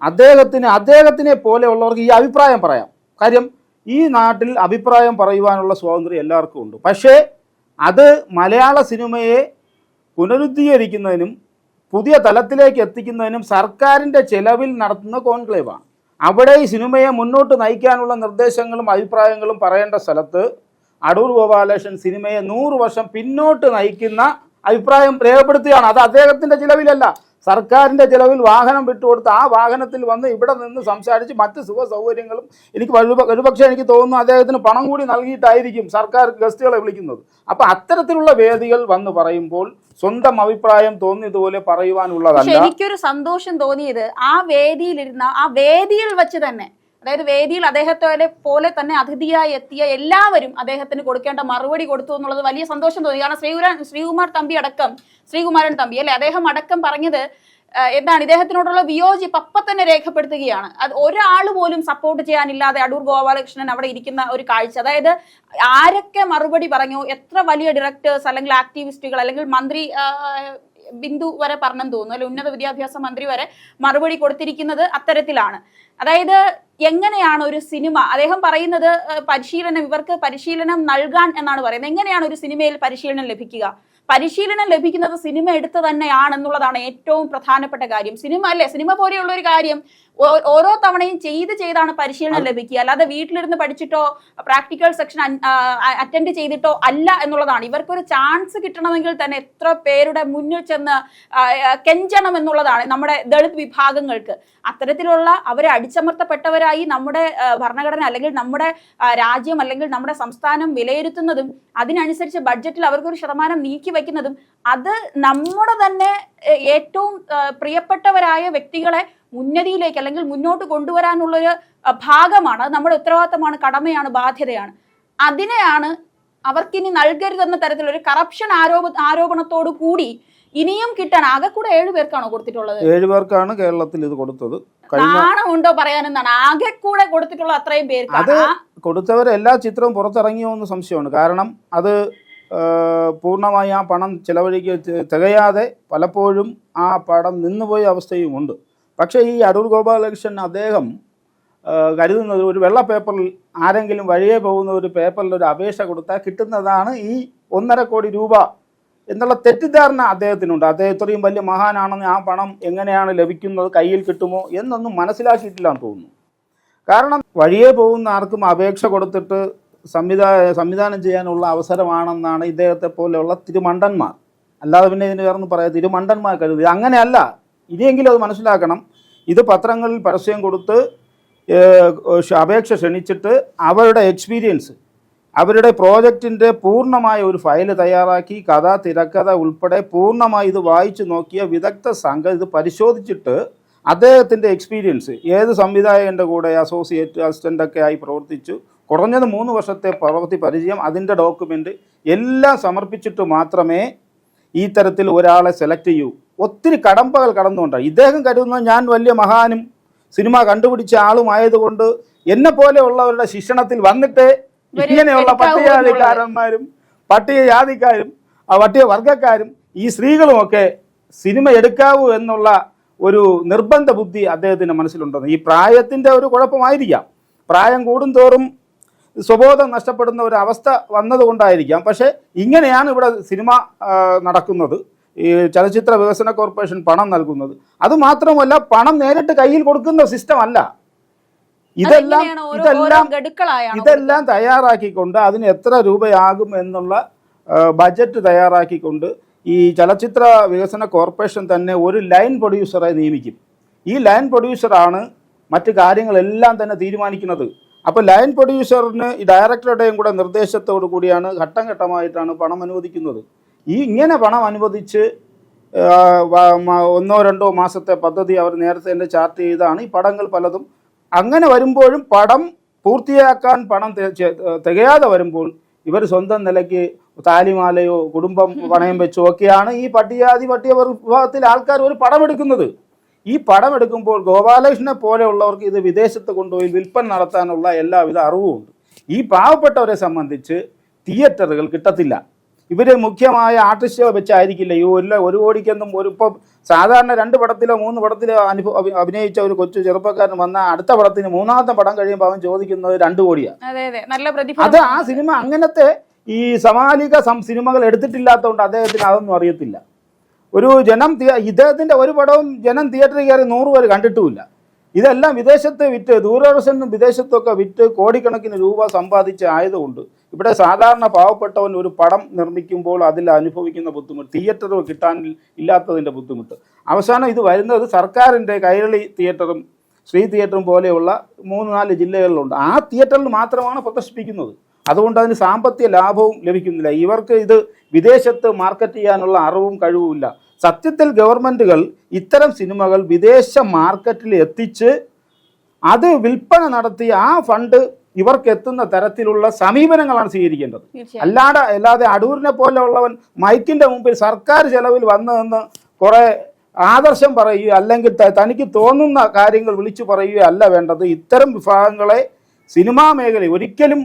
അദ്ദേഹത്തിന് അദ്ദേഹത്തിനെ പോലെയുള്ളവർക്ക് ഈ അഭിപ്രായം പറയാം. കാര്യം ഈ നാട്ടിൽ അഭിപ്രായം പറയുവാനുള്ള സ്വാതന്ത്ര്യം എല്ലാവർക്കും ഉണ്ട്. പക്ഷേ അത് മലയാള സിനിമയെ പുനരുദ്ധീകരിക്കുന്നതിനും പുതിയ തലത്തിലേക്ക് എത്തിക്കുന്നതിനും സർക്കാരിന്റെ ചെലവിൽ നടത്തുന്ന കോൺക്ലേവാണ്. അവിടെ ഈ സിനിമയെ മുന്നോട്ട് നയിക്കാനുള്ള നിർദ്ദേശങ്ങളും അഭിപ്രായങ്ങളും പറയേണ്ട സ്ഥലത്ത് അടൂർ ഗോപാലകൃഷ്ണൻ സിനിമയെ നൂറ് വർഷം പിന്നോട്ട് നയിക്കുന്ന അഭിപ്രായം രേഖപ്പെടുത്തുകയാണ്. അത് അദ്ദേഹത്തിന്റെ ചിലവിലല്ല. സർക്കാരിന്റെ ചിലവിൽ വാഹനം വിട്ടുകൊടുത്ത് ആ വാഹനത്തിൽ വന്ന് ഇവിടെ നിന്ന് സംസാരിച്ച് മറ്റ് സുഖ സൗകര്യങ്ങളും എനിക്ക് ഒരു- ഒരുപക്ഷെ എനിക്ക് തോന്നുന്നു അദ്ദേഹത്തിന് പണം കൂടി നൽകിയിട്ടായിരിക്കും സർക്കാർ ഗസ്റ്റുകളെ വിളിക്കുന്നത്. അപ്പം അത്തരത്തിലുള്ള വേദികൾ വന്ന് പറയുമ്പോൾ സ്വന്തം അഭിപ്രായം തോന്നിയതുപോലെ പറയുവാനുള്ളതല്ല. എനിക്കൊരു സന്തോഷം തോന്നിയത് ആ വേദിയിലിരുന്ന ആ വേദിയിൽ വെച്ച് തന്നെ അതായത് വേദിയിൽ അദ്ദേഹത്തെ പോലെ തന്നെ അതിഥിയായി എത്തിയ എല്ലാവരും അദ്ദേഹത്തിന് കൊടുക്കേണ്ട മറുപടി കൊടുത്തു എന്നുള്ളത് വലിയ സന്തോഷം തോന്നി. കാരണം ശ്രീകുര ശ്രീകുമാർ തമ്പി അടക്കം ശ്രീകുമാരൻ തമ്പി അല്ലെ? അദ്ദേഹം അടക്കം പറഞ്ഞത് എന്താണ് ഇദ്ദേഹത്തിനോടുള്ള വിയോജിപ്പ് അപ്പൊ തന്നെ രേഖപ്പെടുത്തുകയാണ്. അത് ഒരാൾ പോലും സപ്പോർട്ട് ചെയ്യാനില്ലാതെ അടൂർ ഗോപാലകൃഷ്ണൻ അവിടെ ഇരിക്കുന്ന ഒരു കാഴ്ച. അതായത് ആരൊക്കെ മറുപടി പറഞ്ഞു എത്ര വലിയ ഡയറക്ടേഴ്സ് അല്ലെങ്കിൽ ആക്ടിവിസ്റ്റുകൾ അല്ലെങ്കിൽ മന്ത്രി ബിന്ദു വരെ പറഞ്ഞെന്ന് തോന്നുന്നു അല്ലെ ഉന്നത വിദ്യാഭ്യാസ മന്ത്രി വരെ മറുപടി കൊടുത്തിരിക്കുന്നത് അത്തരത്തിലാണ്. അതായത് എങ്ങനെയാണ് ഒരു സിനിമ അദ്ദേഹം പറയുന്നത് പരിശീലനം ഇവർക്ക് പരിശീലനം നൽകാൻ എന്നാണ് പറയുന്നത് എങ്ങനെയാണ് ഒരു സിനിമയിൽ പരിശീലനം ലഭിക്കുക? പരിശീലനം ലഭിക്കുന്നത് സിനിമ എടുത്ത് തന്നെയാണെന്നുള്ളതാണ് ഏറ്റവും പ്രധാനപ്പെട്ട കാര്യം. സിനിമ അല്ലേ? സിനിമ പോലെയുള്ള ഒരു കാര്യം ഓരോ തവണയും ചെയ്ത് ചെയ്താണ് പരിശീലനം ലഭിക്കുക. അല്ലാതെ വീട്ടിലിരുന്ന് പഠിച്ചിട്ടോ പ്രാക്ടിക്കൽ സെക്ഷൻ അറ്റൻഡ് ചെയ്തിട്ടോ അല്ല എന്നുള്ളതാണ്. ഇവർക്കൊരു ചാൻസ് കിട്ടണമെങ്കിൽ തന്നെ എത്ര പേരുടെ മുന്നിൽ ചെന്ന് കെഞ്ചണം എന്നുള്ളതാണ് നമ്മുടെ ദളിത് വിഭാഗങ്ങൾക്ക്. അത്തരത്തിലുള്ള അവരെ അടിച്ചമർത്തപ്പെട്ടവരായി നമ്മുടെ ഭരണഘടന അല്ലെങ്കിൽ നമ്മുടെ രാജ്യം അല്ലെങ്കിൽ നമ്മുടെ സംസ്ഥാനം വിലയിരുത്തുന്നതും അതിനനുസരിച്ച് ബഡ്ജറ്റിൽ അവർക്കൊരു ശതമാനം നീക്കി വയ്ക്കുന്നതും അത് നമ്മുടെ തന്നെ ഏറ്റവും പ്രിയപ്പെട്ടവരായ വ്യക്തികളെ ഉന്നതിയിലേക്ക് അല്ലെങ്കിൽ മുന്നോട്ട് കൊണ്ടുവരാനുള്ളൊരു ഒരു ഭാഗമാണ്. അത് നമ്മുടെ ഉത്തരവാദിത്തമാണ് കടമയാണ് ബാധ്യതയാണ്. അതിനെയാണ് അവർക്കിനി നൽകരുതെന്ന തരത്തിലൊരു കറപ്ഷൻ ആരോപ ആരോപണത്തോടു കൂടി ഇനിയും കിട്ടാൻ ആകെ കൂടെ ഏഴു പേർക്കാണോ കൊടുത്തിട്ടുള്ളത്? ഏഴ് പേർക്കാണ് കേരളത്തിൽ ഇത് കൊടുത്തത്. നാണമുണ്ടോ പറയാനെന്നാണ് ആകെ കൂടെ കൊടുത്തിട്ടുള്ള അത്രയും അത് പേർക്ക് ആ- കൊടുത്തവർ ചിത്രവും പുറത്തിറങ്ങിയോ എന്ന് സംശയമാണ്. കാരണം അത് പൂർണമായി ആ പണം ചിലവഴിക്ക് തികയാതെ പലപ്പോഴും ആ പണം നിന്നുപോയ അവസ്ഥയുമുണ്ട് പക്ഷേ ഈ അടൂർ ഗോപാലകൃഷ്ണൻ അദ്ദേഹം കരുതുന്നത് ഒരു വെള്ള പേപ്പറിൽ ആരെങ്കിലും വഴിയെ പോകുന്ന ഒരു പേപ്പറിൽ ഒരു അപേക്ഷ കൊടുത്താൽ കിട്ടുന്നതാണ് ഈ ഒന്നര കോടി രൂപ എന്നുള്ള തെറ്റിദ്ധാരണ അദ്ദേഹത്തിനുണ്ട്. അദ്ദേഹം ഇത്രയും വലിയ മഹാനാണെന്ന് ആ പണം എങ്ങനെയാണ് ലഭിക്കുന്നത് കയ്യിൽ കിട്ടുമോ എന്നൊന്നും മനസ്സിലാക്കിയിട്ടില്ലാന്ന് തോന്നുന്നു. കാരണം വഴിയെ പോകുന്ന ആർക്കും അപേക്ഷ കൊടുത്തിട്ട് സംവിധാ സംവിധാനം ചെയ്യാനുള്ള അവസരമാണെന്നാണ് ഇദ്ദേഹത്തെ പോലെയുള്ള തിരുമണ്ടന്മാർ. അല്ലാതെ പിന്നെ ഇതിന് വേറൊന്നും പറയാം തിരുമണ്ടന്മാർ കരുതി അങ്ങനെയല്ല. ഇനിയെങ്കിലും അത് മനസ്സിലാക്കണം. ഇത് പത്രങ്ങളിൽ പരസ്യം കൊടുത്ത് അപേക്ഷ ക്ഷണിച്ചിട്ട് അവരുടെ എക്സ്പീരിയൻസ് അവരുടെ പ്രോജക്റ്റിന്റെ പൂർണമായ ഒരു ഫയൽ തയ്യാറാക്കി കഥ തിരക്കഥ ഉൾപ്പെടെ പൂർണമായി ഇത് വായിച്ചു നോക്കിയ വിദഗ്ധ സംഘം ഇത് പരിശോധിച്ചിട്ട് അദ്ദേഹത്തിന്റെ എക്സ്പീരിയൻസ് ഏത് സംവിധായകന്റെ കൂടെ അസോസിയേറ്റ് അസിസ്റ്റന്റൊക്കെ ആയി പ്രവർത്തിച്ചു കുറഞ്ഞത് മൂന്ന് വർഷത്തെ പ്രവൃത്തി പരിചയം അതിന്റെ ഡോക്യുമെന്റ് എല്ലാം സമർപ്പിച്ചിട്ട് മാത്രമേ ഈ തരത്തിൽ ഒരാളെ സെലക്ട് ചെയ്യൂ. ഒത്തിരി കടമ്പകൾ കടന്നുകൊണ്ടാണ് ഇദ്ദേഹം കരുതുന്നത് ഞാൻ വലിയ മഹാനും സിനിമ കണ്ടുപിടിച്ച ആളുമായതുകൊണ്ട് എന്നെ പോലെയുള്ളവരുടെ ശിക്ഷണത്തിൽ വന്നിട്ട് ഇങ്ങനെയുള്ള പട്ടികജാതിക്കാരന്മാരും പട്ടികജാതിക്കാരും ആ പട്ടിക വർഗക്കാരും ഈ സ്ത്രീകളുമൊക്കെ സിനിമ എടുക്കാവൂ എന്നുള്ള ഒരു നിർബന്ധ ബുദ്ധി അദ്ദേഹത്തിന്റെ മനസ്സിലുണ്ടെന്ന്. ഈ പ്രായത്തിന്റെ ഒരു കുഴപ്പമായിരിക്കാം. പ്രായം കൂടുന്തോറും സ്വബോധം നഷ്ടപ്പെടുന്ന ഒരു അവസ്ഥ വന്നതുകൊണ്ടായിരിക്കാം. പക്ഷേ ഇങ്ങനെയാണ് ഇവിടെ സിനിമ നടക്കുന്നത്. ഈ ചലച്ചിത്ര വികസന കോർപ്പറേഷൻ പണം നൽകുന്നത്. അതുമാത്രമല്ല പണം നേരിട്ട് കയ്യിൽ കൊടുക്കുന്ന സിസ്റ്റം അല്ല. ഇതെല്ലാം ഇതെല്ലാം ഇതെല്ലാം തയ്യാറാക്കിക്കൊണ്ട് അതിന് എത്ര രൂപയാകും എന്നുള്ള ബജറ്റ് തയ്യാറാക്കിക്കൊണ്ട് ഈ ചലച്ചിത്ര വികസന കോർപ്പറേഷൻ തന്നെ ഒരു ലൈൻ പ്രൊഡ്യൂസറെ നിയമിക്കും. ഈ ലൈൻ പ്രൊഡ്യൂസറാണ് മറ്റു കാര്യങ്ങളെല്ലാം തന്നെ തീരുമാനിക്കുന്നത്. അപ്പോൾ ലൈൻ പ്രൊഡ്യൂസറിന് ഈ ഡയറക്ടറുടെയും കൂടെ നിർദ്ദേശത്തോടു കൂടിയാണ് ഘട്ടം ഘട്ടമായിട്ടാണ് പണം അനുവദിക്കുന്നത്. ഈ ഇങ്ങനെ പണം അനുവദിച്ച് ഒന്നോ രണ്ടോ മാസത്തെ പദ്ധതി അവർ നേരത്തെ തന്നെ ചാർട്ട് ചെയ്താണ്. ഈ പടങ്ങൾ പലതും അങ്ങനെ വരുമ്പോഴും പടം പൂർത്തിയാക്കാൻ പണം തികയാതെ വരുമ്പോൾ ഇവർ സ്വന്തം നിലയ്ക്ക് താലിമാലയോ കുടുംബം പണയം വെച്ചോ ഒക്കെയാണ് ഈ പട്ടികാതി പട്ടിക വിഭാഗത്തിലെ ആൾക്കാർ ഒരു പടമെടുക്കുന്നത്. ഈ പടം എടുക്കുമ്പോൾ ഗോപാലകൃഷ്ണനെ പോലെയുള്ളവർക്ക് ഇത് വിദേശത്ത് കൊണ്ടുപോയി വിൽപ്പന നടത്താനുള്ള എല്ലാവിധ അറിവുമുണ്ട് ഈ പാവപ്പെട്ടവരെ സംബന്ധിച്ച് തിയേറ്ററുകൾ കിട്ടത്തില്ല. ഇവർ മുഖ്യമായ ആർട്ടിസ്റ്റുകളെ വെച്ചായിരിക്കില്ല? ഈ ഒരു ഒരു കോടിക്കൊന്നും ഒരു ഇപ്പം സാധാരണ രണ്ട് പടത്തിലോ മൂന്ന് പടത്തിലോ അനുഭവ അഭിനയിച്ച ഒരു കൊച്ചു ചെറുപ്പക്കാരൻ വന്ന അടുത്ത പടത്തിന് മൂന്നാമത്തെ പടം കഴിയുമ്പോൾ അവൻ ചോദിക്കുന്നത് രണ്ട് കോടിയാണ് അതെ ആ സിനിമ അങ്ങനത്തെ ഈ സമാലിക സം സിനിമകൾ എടുത്തിട്ടില്ലാത്തതുകൊണ്ട് അദ്ദേഹത്തിന് അതൊന്നും അറിയത്തില്ല. ഒരു ജനം ഇദ്ദേഹത്തിന്റെ ഒരു പടവും ജനം തിയേറ്ററിൽ കയറി നൂറ് പേര് കണ്ടിട്ടുമില്ല. ഇതെല്ലാം വിദേശത്ത് വിറ്റ് ദൂരദർശനും വിദേശത്തൊക്കെ വിറ്റ് കോടിക്കണക്കിന് രൂപ സമ്പാദിച്ച ആയതുകൊണ്ട് ഇവിടെ സാധാരണ പാവപ്പെട്ടവൻ ഒരു പടം നിർമ്മിക്കുമ്പോൾ അതിൽ അനുഭവിക്കുന്ന ബുദ്ധിമുട്ട് തിയേറ്റർ കിട്ടാൻ ഇല്ലാത്തതിന്റെ ബുദ്ധിമുട്ട്. അവസാനം ഇത് വരുന്നത് സർക്കാരിന്റെ കൈരളി തിയേറ്ററും ശ്രീ തിയേറ്ററും പോലെയുള്ള മൂന്ന് നാല് ജില്ലകളിലുണ്ട്. ആ തിയേറ്ററിൽ മാത്രമാണ് പ്രദർശിപ്പിക്കുന്നത്. അതുകൊണ്ട് അതിന് സാമ്പത്തിക ലാഭവും ലഭിക്കുന്നില്ല. ഇവർക്ക് ഇത് വിദേശത്ത് മാർക്കറ്റ് ചെയ്യാനുള്ള അറിവും കഴിവുമില്ല. സത്യത്തിൽ ഗവൺമെന്റുകൾ ഇത്തരം സിനിമകൾ വിദേശ മാർക്കറ്റിൽ എത്തിച്ച് അത് വിൽപ്പന നടത്തി ആ ഫണ്ട് ഇവർക്ക് എത്തുന്ന തരത്തിലുള്ള സമീപനങ്ങളാണ് സ്വീകരിക്കേണ്ടത്. അല്ലാതെ അല്ലാതെ അടൂരിനെ പോലെയുള്ളവൻ മൈക്കിന്റെ മുമ്പിൽ സർക്കാർ ചെലവിൽ വന്നതെന്ന് നിന്ന് കുറെ ആദർശം പറയുക അല്ലെങ്കിൽ തനിക്ക് തോന്നുന്ന കാര്യങ്ങൾ വിളിച്ചു പറയുകയോ അല്ല വേണ്ടത്. ഇത്തരം വിഭാഗങ്ങളെ സിനിമാ മേഖല ഒരിക്കലും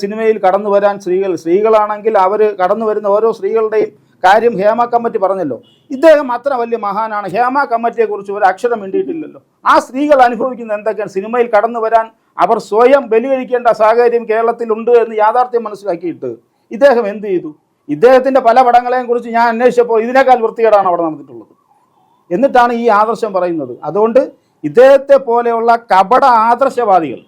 സിനിമയിൽ കടന്നു വരാൻ സ്ത്രീകൾ സ്ത്രീകളാണെങ്കിൽ അവർ കടന്നു വരുന്ന ഓരോ സ്ത്രീകളുടെയും കാര്യം ഹേമ കമ്മിറ്റി പറഞ്ഞല്ലോ. ഇദ്ദേഹം അത്ര വലിയ മഹാനാണ്. ഹേമ കമ്മിറ്റിയെക്കുറിച്ച് ഒരു അക്ഷരം വേണ്ടിയിട്ടില്ലല്ലോ ആ സ്ത്രീകൾ അനുഭവിക്കുന്ന എന്തൊക്കെയാണ്? സിനിമയിൽ കടന്നു വരാൻ അവർ സ്വയം ബലികഴിക്കേണ്ട സാഹചര്യം കേരളത്തിലുണ്ട് എന്ന് യാഥാർത്ഥ്യം മനസ്സിലാക്കിയിട്ട് ഇദ്ദേഹം എന്ത് ചെയ്തു? ഇദ്ദേഹത്തിന്റെ പല പടങ്ങളെയും കുറിച്ച് ഞാൻ അന്വേഷിച്ചപ്പോൾ ഇതിനേക്കാൾ വൃത്തികേടാണ് അവിടെ നടന്നിട്ടുള്ളത്. എന്നിട്ടാണ് ഈ ആദർശം പറയുന്നത്. അതുകൊണ്ട് ഇദ്ദേഹത്തെ പോലെയുള്ള കപട ആദർശവാദികൾ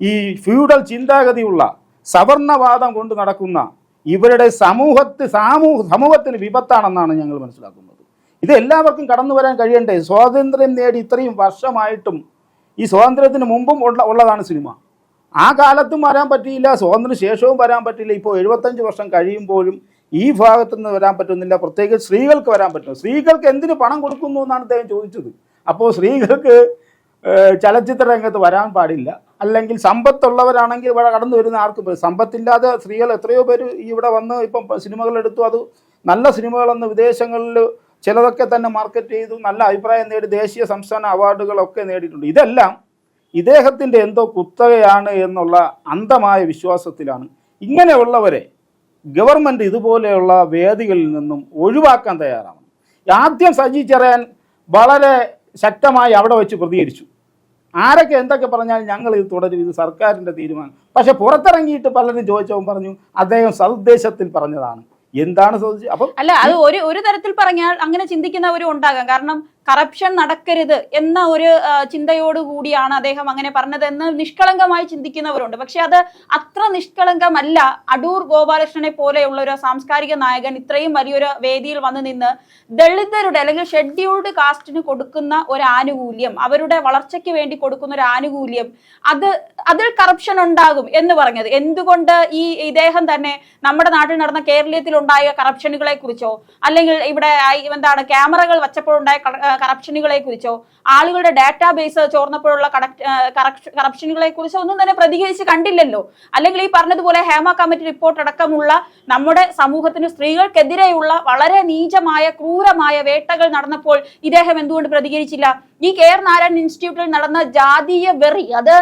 ഈ ഫ്യൂഡൽ ചിന്താഗതിയുള്ള സവർണവാദം കൊണ്ട് നടക്കുന്ന ഇവരുടെ സമൂഹത്തിൽ സാമൂഹ സമൂഹത്തിന് വിപത്താണെന്നാണ് ഞങ്ങൾ മനസ്സിലാക്കുന്നത്. ഇത് എല്ലാവർക്കും കടന്നു വരാൻ കഴിയണ്ടേ? സ്വാതന്ത്ര്യം നേടി ഇത്രയും വർഷമായിട്ടും ഈ സ്വാതന്ത്ര്യത്തിന് മുമ്പും ഉള്ള ഉള്ളതാണ് സിനിമ. ആ കാലത്തും വരാൻ പറ്റിയില്ല സ്വാതന്ത്ര്യ ശേഷവും വരാൻ പറ്റില്ല ഇപ്പോൾ എഴുപത്തഞ്ച് വർഷം കഴിയുമ്പോഴും ഈ ഭാഗത്തു നിന്ന് വരാൻ പറ്റുന്നില്ല. പ്രത്യേകിച്ച് സ്ത്രീകൾക്ക് വരാൻ പറ്റും സ്ത്രീകൾക്ക് എന്തിനു പണം കൊടുക്കുന്നു എന്നാണ് അദ്ദേഹം ചോദിച്ചത്. അപ്പോൾ സ്ത്രീകൾക്ക് ചലച്ചിത്ര രംഗത്ത് വരാൻ പാടില്ല. അല്ലെങ്കിൽ സമ്പത്തുള്ളവരാണെങ്കിൽ ഇവിടെ കടന്നു വരുന്ന ആർക്കും സമ്പത്തില്ലാതെ സ്ത്രീകൾ എത്രയോ പേര് ഇവിടെ വന്ന് ഇപ്പം സിനിമകളെടുത്തു അത് നല്ല സിനിമകളെന്ന് വിദേശങ്ങളിൽ ചിലതൊക്കെ തന്നെ മാർക്കറ്റ് ചെയ്തു. നല്ല അഭിപ്രായം നേടി. ദേശീയ സംസ്ഥാന അവാർഡുകളൊക്കെ നേടിയിട്ടുണ്ട്. ഇതെല്ലാം ഇദ്ദേഹത്തിന്റെ എന്തോ കുത്തകയാണ് എന്നുള്ള അന്ധമായ വിശ്വാസത്തിലാണ്. ഇങ്ങനെയുള്ളവരെ ഗവൺമെന്റ് ഇതുപോലെയുള്ള വേദികളിൽ നിന്നും ഒഴിവാക്കാൻ തയ്യാറാണ്. ആദ്യം സജി ചെറിയാൻ വളരെ ശക്തമായി അവിടെ വെച്ച് പ്രതികരിച്ചു. ആരൊക്കെ എന്തൊക്കെ പറഞ്ഞാലും ഞങ്ങൾ ഇത് തുടരും ഇത് സർക്കാരിന്റെ തീരുമാനം. പക്ഷെ പുറത്തിറങ്ങിയിട്ട് പലരും ചോദിച്ചവൻ പറഞ്ഞു അദ്ദേഹം സദ്ദേശത്തിൽ പറഞ്ഞതാണ്. എന്താണ് അപ്പം അല്ല അത് ഒരു ഒരു തരത്തിൽ പറഞ്ഞാൽ അങ്ങനെ ചിന്തിക്കുന്നവരും ഉണ്ടാകാം. കാരണം കറപ്ഷൻ നടക്കരുത് എന്ന ഒരു ചിന്തയോടുകൂടിയാണ് അദ്ദേഹം അങ്ങനെ പറഞ്ഞത് എന്ന് നിഷ്കളങ്കമായി ചിന്തിക്കുന്നവരുണ്ട്. പക്ഷെ അത് അത്ര നിഷ്കളങ്കമല്ല. അടൂർ ഗോപാലകൃഷ്ണനെ പോലെയുള്ള ഒരു സാംസ്കാരിക നായകൻ ഇത്രയും വലിയൊരു വേദിയിൽ വന്ന് നിന്ന് ദളിതരുടെ അല്ലെങ്കിൽ ഷെഡ്യൂൾഡ് കാസ്റ്റിന് കൊടുക്കുന്ന ഒരു ആനുകൂല്യം അവരുടെ വളർച്ചയ്ക്ക് വേണ്ടി കൊടുക്കുന്ന ഒരു ആനുകൂല്യം അത് അതിൽ കറപ്ഷൻ ഉണ്ടാകും എന്ന് പറഞ്ഞത്. എന്തുകൊണ്ട് ഈ ഇദ്ദേഹം തന്നെ നമ്മുടെ നാട്ടിൽ നടന്ന കേരളീയത്തിൽ ഉണ്ടായ കറപ്ഷനുകളെ കുറിച്ചോ അല്ലെങ്കിൽ ഇവിടെ എന്താണ് ക്യാമറകൾ വച്ചപ്പോഴുണ്ടായ കറപ്ഷനുകളെ കുറിച്ചോ ആളുകളുടെ ഡാറ്റാബേസ് ചോർന്നപ്പോഴുള്ള കറപ്ഷനുകളെ കുറിച്ചോ ഒന്നും തന്നെ പ്രതികരിച്ച് കണ്ടില്ലല്ലോ. അല്ലെങ്കിൽ ഈ പറഞ്ഞതുപോലെ ഹേമ കമ്മിറ്റി റിപ്പോർട്ട് അടക്കമുള്ള നമ്മുടെ സമൂഹത്തിന് സ്ത്രീകൾക്കെതിരെയുള്ള വളരെ നീചമായ ക്രൂരമായ വേട്ടകൾ നടന്നപ്പോൾ ഇദ്ദേഹം എന്തുകൊണ്ട് പ്രതികരിച്ചില്ല? ഈ കെ ആർ നാരായണൻ ഇൻസ്റ്റിറ്റ്യൂട്ടിൽ നടന്ന ജാതീയ വെറി അത്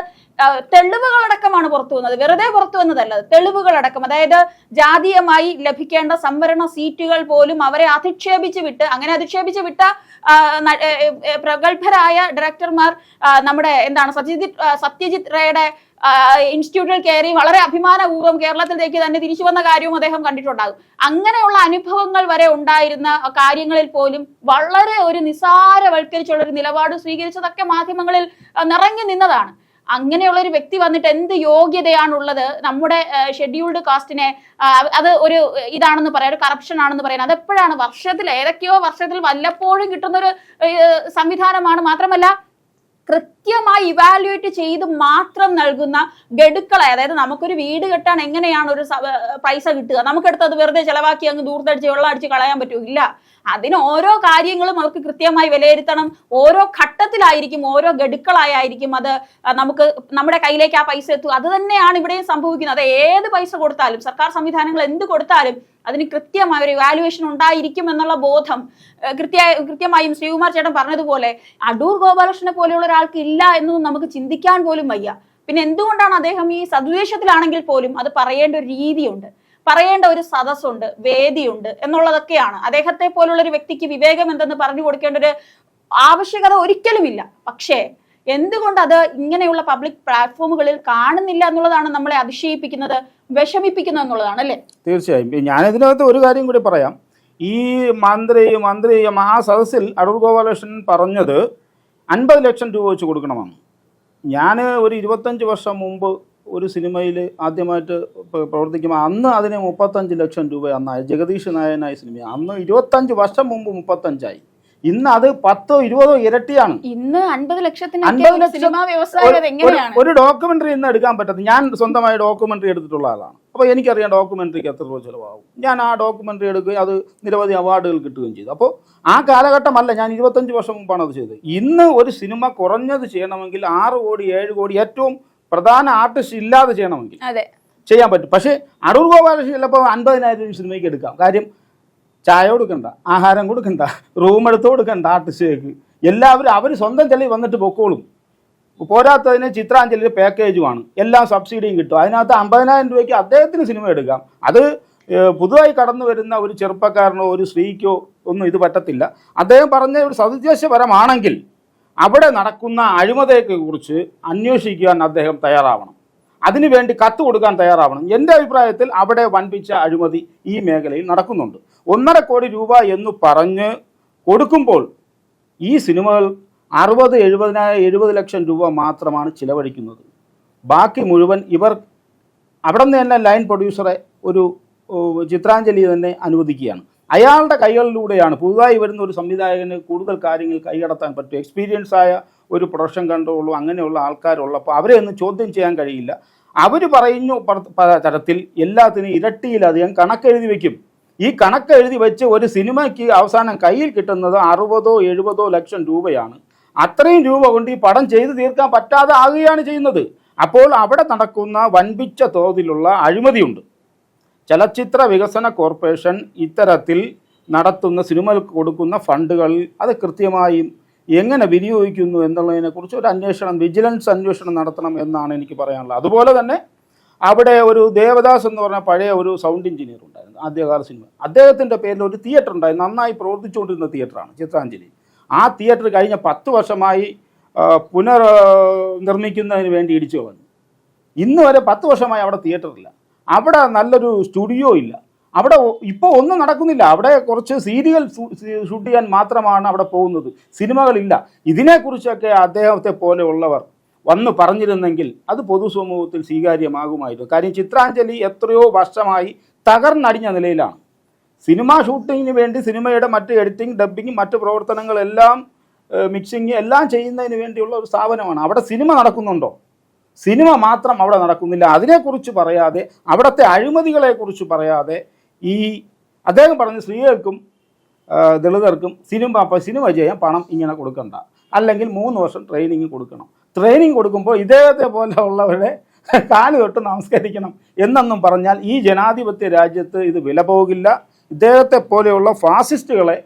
തെളിവുകളടക്കമാണ് പുറത്തു വന്നത്. വെറുതെ പുറത്തു വന്നതല്ല. തെളിവുകളടക്കം അതായത് ജാതീയമായി ലഭിക്കേണ്ട സംവരണ സീറ്റുകൾ പോലും അവരെ അധിക്ഷേപിച്ച് വിട്ട് അങ്ങനെ അധിക്ഷേപിച്ച് വിട്ട പ്രഗത്ഭരായ ഡയറക്ടർമാർ നമ്മുടെ എന്താണ് സത്യജിത് സത്യജിത് റേയുടെ ഇൻസ്റ്റിറ്റ്യൂട്ടിൽ കയറി വളരെ അഭിമാനപൂർവം കേരളത്തിലേക്ക് തന്നെ തിരിച്ചു വന്ന കാര്യവും അദ്ദേഹം കണ്ടിട്ടുണ്ടാകും. അങ്ങനെയുള്ള അനുഭവങ്ങൾ വരെ ഉണ്ടായിരുന്ന കാര്യങ്ങളിൽ പോലും വളരെ ഒരു നിസാരവൽക്കരിച്ചുള്ള ഒരു നിലപാട് സ്വീകരിച്ചതൊക്കെ മാധ്യമങ്ങളിൽ നിറഞ്ഞു നിന്നതാണ്. അങ്ങനെയുള്ള ഒരു വ്യക്തി വന്നിട്ട് എന്ത് യോഗ്യതയാണുള്ളത്? നമ്മുടെ ഷെഡ്യൂൾഡ് കാസ്റ്റിനെ അത് ഒരു ഇതാണെന്ന് പറയാം ഒരു കറപ്ഷൻ ആണെന്ന് അത് എപ്പോഴാണ് വർഷത്തിൽ ഏതൊക്കെയോ വർഷത്തിൽ വല്ലപ്പോഴും കിട്ടുന്ന ഒരു സംവിധാനമാണ്. മാത്രമല്ല കൃത്യമായി ഇവാലുവേറ്റ് ചെയ്ത് മാത്രം നൽകുന്ന ഗഡുക്കളെ അതായത് നമുക്കൊരു വീട് കെട്ടാൻ എങ്ങനെയാണ് ഒരു പൈസ കിട്ടുക? നമുക്കെടുത്ത് അത് വെറുതെ ചെലവാക്കി അങ്ങ് ദൂർത്തടിച്ച് വെള്ളം അടിച്ച് കളയാൻ പറ്റൂ. ഇല്ല. അതിന് ഓരോ കാര്യങ്ങളും അവർക്ക് കൃത്യമായി വിലയിരുത്തണം. ഓരോ ഘട്ടത്തിലായിരിക്കും ഓരോ ഗഡുക്കളായിരിക്കും അത് നമുക്ക് നമ്മുടെ കയ്യിലേക്ക് ആ പൈസ എത്തുക. അത് തന്നെയാണ് ഇവിടെയും സംഭവിക്കുന്നത്. അത് ഏത് പൈസ കൊടുത്താലും സർക്കാർ സംവിധാനങ്ങൾ എന്ത് കൊടുത്താലും അതിന് കൃത്യമായ ഒരു ഇവാലുവേഷൻ ഉണ്ടായിരിക്കും എന്നുള്ള ബോധം കൃത്യ കൃത്യമായി ശ്രീകുമാർ ചേട്ടൻ പറഞ്ഞതുപോലെ അടൂർ ഗോപാലകൃഷ്ണനെ പോലെയുള്ള ഒരാൾക്ക് ഇല്ല എന്ന് നമുക്ക് ചിന്തിക്കാൻ പോലും വയ്യ. പിന്നെ എന്തുകൊണ്ടാണ് അദ്ദേഹം ഈ സദ്വേഷത്തിലാണെങ്കിൽ പോലും അത് പറയേണ്ട ഒരു രീതിയുണ്ട് പറയേണ്ട ഒരു സദസ്സുണ്ട് വേദിയുണ്ട് എന്നുള്ളതൊക്കെയാണ്. അദ്ദേഹത്തെ പോലുള്ള ഒരു വ്യക്തിക്ക് വിവേകം എന്തെന്ന് പറഞ്ഞു കൊടുക്കേണ്ട ഒരു ആവശ്യകത ഒരിക്കലുമില്ല. പക്ഷേ എന്തുകൊണ്ട് അത് ഇങ്ങനെയുള്ള പബ്ലിക് പ്ലാറ്റ്ഫോമുകളിൽ കാണുന്നില്ല എന്നുള്ളതാണ് നമ്മളെ അതിശയിപ്പിക്കുന്നത്? വിഷമിപ്പിക്കുന്നത് എന്നുള്ളതാണ് അല്ലേ? തീർച്ചയായും. ഞാൻ ഞാനിതിനകത്ത് ഒരു കാര്യം കൂടി പറയാം. ഈ മന്ത്രി മന്ത്രി മഹാസദസ്സിൽ സദസ്സിൽ അടൂർ ഗോപാലകൃഷ്ണൻ പറഞ്ഞത് അൻപത് ലക്ഷം രൂപ വെച്ച് കൊടുക്കണമെന്ന്. ഞാൻ ഒരു ഇരുപത്തഞ്ച് വർഷം മുമ്പ് ഒരു സിനിമയിൽ ആദ്യമായിട്ട് പ്രവർത്തിക്കുമ്പോൾ അന്ന് അതിന് മുപ്പത്തഞ്ച് ലക്ഷം രൂപ അന്നായി. ജഗദീഷ് നായനായ സിനിമ. അന്ന് ഇരുപത്തഞ്ച് വർഷം മുമ്പ് മുപ്പത്തഞ്ചായി. ഇന്ന് അത് പത്തോ ഇരുപതോ ഇരട്ടിയാണ്. ഇന്ന് അൻപത് ലക്ഷത്തിന് ഒരു- ഡോക്യുമെന്ററി ഇന്ന് എടുക്കാൻ പറ്റത്തില്ല. ഞാൻ സ്വന്തമായി ഡോക്യുമെന്ററി എടുത്തിട്ടുള്ള ആളാണ്. അപ്പോൾ എനിക്കറിയാം ഡോക്യുമെന്ററിക്ക് എത്ര രൂപ ചിലവാകും. ഞാൻ ആ ഡോക്യുമെന്ററി എടുക്കുകയും അത് നിരവധി അവാർഡുകൾ കിട്ടുകയും ചെയ്തു. അപ്പോൾ ആ കാലഘട്ടമല്ല ഞാൻ ഇരുപത്തഞ്ച് വർഷം മുമ്പാണ് അത് ചെയ്തത്. ഇന്ന് ഒരു സിനിമ കുറഞ്ഞത് ചെയ്യണമെങ്കിൽ ആറ് കോടി ഏഴ് കോടി ഏറ്റവും പ്രധാന ആർട്ടിസ്റ്റ് ഇല്ലാതെ ചെയ്യണമെങ്കിൽ ചെയ്യാൻ പറ്റും. പക്ഷേ അടൂർ ഗോപാലകൃഷ്ണൻ ചിലപ്പോൾ അൻപതിനായിരം രൂപ സിനിമയ്ക്ക് എടുക്കാം. കാര്യം ചായ കൊടുക്കണ്ട ആഹാരം കൊടുക്കണ്ട റൂം എടുത്ത് കൊടുക്കണ്ട ആർട്ടിസ്റ്റേക്ക് എല്ലാവരും അവർ സ്വന്തം ചെലവിൽ വന്നിട്ട് പൊക്കോളും. പോരാത്തതിന് ചിത്രാഞ്ജലി പാക്കേജുമാണ് എല്ലാം സബ്സിഡിയും കിട്ടും. അതിനകത്ത് അമ്പതിനായിരം രൂപയ്ക്ക് അദ്ദേഹത്തിന് സിനിമ എടുക്കാം. അത് പുതുതായി കടന്നു വരുന്ന ഒരു ചെറുപ്പക്കാരനോ ഒരു സ്ത്രീക്കോ ഒന്നും ഇത് പറ്റത്തില്ല. അദ്ദേഹം പറഞ്ഞ ഒരു സദുദ്ദേശപരമാണെങ്കിൽ അവിടെ നടക്കുന്ന അഴിമതയൊക്കെ കുറിച്ച് അന്വേഷിക്കാൻ അദ്ദേഹം തയ്യാറാവണം. അതിനുവേണ്ടി കത്ത് കൊടുക്കാൻ തയ്യാറാവണം. എന്റെ അഭിപ്രായത്തിൽ അവിടെ വൻപിച്ച അഴിമതി ഈ മേഖലയിൽ നടക്കുന്നുണ്ട്. ഒന്നര കോടി രൂപ എന്ന് പറഞ്ഞ് കൊടുക്കുമ്പോൾ ഈ സിനിമകൾ അറുപത് എഴുപതിനായ എഴുപത് ലക്ഷം രൂപ മാത്രമാണ് ചിലവഴിക്കുന്നത്. ബാക്കി മുഴുവൻ ഇവർ അവിടെ നിന്ന് തന്നെ ലൈൻ പ്രൊഡ്യൂസറെ ഒരു ചിത്രാഞ്ജലി തന്നെ അനുവദിക്കുകയാണ്. അയാളുടെ കൈകളിലൂടെയാണ് പുതുതായി വരുന്ന ഒരു സംവിധായകന് കൂടുതൽ കാര്യങ്ങൾ കൈകടത്താൻ പറ്റും. എക്സ്പീരിയൻസ് ആയ ഒരു പ്രൊഡക്ഷൻ കൺട്രോളും അങ്ങനെയുള്ള ആൾക്കാരുള്ളപ്പോൾ അവരെ ഒന്നും ചോദ്യം ചെയ്യാൻ കഴിയില്ല. അവർ പറയുന്നു തരത്തിൽ എല്ലാത്തിനും ഇരട്ടിയിലധികം കണക്കെഴുതി വെക്കും. ഈ കണക്ക് എഴുതി വെച്ച് ഒരു സിനിമയ്ക്ക് അവസാനം കയ്യിൽ കിട്ടുന്നത് അറുപതോ എഴുപതോ ലക്ഷം രൂപയാണ്. അത്രയും രൂപ കൊണ്ട് ഈ പടം ചെയ്തു തീർക്കാൻ പറ്റാതെ ആകുകയാണ് ചെയ്യുന്നത്. അപ്പോൾ അവിടെ നടക്കുന്ന വൻപിച്ച തോതിലുള്ള അഴിമതിയുണ്ട്. ചലച്ചിത്ര വികസന കോർപ്പറേഷൻ ഇത്തരത്തിൽ നടത്തുന്ന സിനിമകൾക്ക് കൊടുക്കുന്ന ഫണ്ടുകൾ അത് കൃത്യമായും എങ്ങനെ വിനിയോഗിക്കുന്നു എന്നുള്ളതിനെക്കുറിച്ച് ഒരു അന്വേഷണം വിജിലൻസ് അന്വേഷണം നടത്തണം എന്നാണ് എനിക്ക് പറയാനുള്ളത്. അതുപോലെ തന്നെ അവിടെ ഒരു ദേവദാസ് എന്ന് പറഞ്ഞ പഴയ ഒരു സൗണ്ട് എഞ്ചിനീയർ ഉണ്ടായിരുന്നു ആദ്യകാല സിനിമ. അദ്ദേഹത്തിന്റെ പേരിൽ ഒരു തിയേറ്റർ ഉണ്ടായിരുന്നു നന്നായി പ്രവർത്തിച്ചുകൊണ്ടിരുന്ന തിയേറ്ററാണ് ചിത്രാഞ്ജലി. ആ തിയേറ്റർ കഴിഞ്ഞ പത്ത് വർഷമായി പുനർ നിർമ്മിക്കുന്നതിന് വേണ്ടി ഇടിച്ചു കളഞ്ഞു. ഇന്ന് വരെ പത്ത് വർഷമായി അവിടെ തിയേറ്ററില്ല അവിടെ നല്ലൊരു സ്റ്റുഡിയോ ഇല്ല. അവിടെ ഇപ്പോൾ ഒന്നും നടക്കുന്നില്ല. അവിടെ കുറച്ച് സീരിയൽ ഷൂട്ട് ചെയ്യാൻ മാത്രമാണ് അവിടെ പോകുന്നത്. സിനിമകളില്ല. ഇതിനെക്കുറിച്ചൊക്കെ അദ്ദേഹത്തെ പോലെയുള്ളവർ വന്ന് പറഞ്ഞിരുന്നെങ്കിൽ അത് പൊതുസമൂഹത്തിൽ സ്വീകാര്യമാകുമായിരുന്നു. കാര്യം ചിത്രാഞ്ജലി എത്രയോ വർഷമായി തകർന്നടിഞ്ഞ നിലയിലാണ്. സിനിമ ഷൂട്ടിങ്ങിന് വേണ്ടി സിനിമയുടെ മറ്റ് എഡിറ്റിംഗ് ഡബ്ബിങ് മറ്റ് പ്രവർത്തനങ്ങളെല്ലാം മിക്സിങ് എല്ലാം ചെയ്യുന്നതിന് വേണ്ടിയുള്ള ഒരു സ്ഥാപനമാണ്. അവിടെ സിനിമ നടക്കുന്നുണ്ടോ? സിനിമ മാത്രം അവിടെ നടക്കുന്നില്ല. അതിനെക്കുറിച്ച് പറയാതെ അവിടുത്തെ അഴിമതികളെക്കുറിച്ച് പറയാതെ ഈ അദ്ദേഹം പറഞ്ഞ സ്ത്രീകൾക്കും ദളിതർക്കും സിനിമ സിനിമ ചെയ്യാൻ പണം ഇങ്ങനെ കൊടുക്കണ്ട. അല്ലെങ്കിൽ മൂന്ന് വർഷം ട്രെയിനിങ് കൊടുക്കണം. ട്രെയിനിങ് കൊടുക്കുമ്പോൾ ഇദ്ദേഹത്തെ ഉള്ളവരെ കാൽ തൊട്ട് നമസ്കരിക്കണം എന്നൊന്നും പറഞ്ഞാൽ ഈ ജനാധിപത്യ രാജ്യത്ത് ഇത് വില പോകില്ല. ഇദ്ദേഹത്തെ പോലെയുള്ള ഫാസിസ്റ്റുകളെ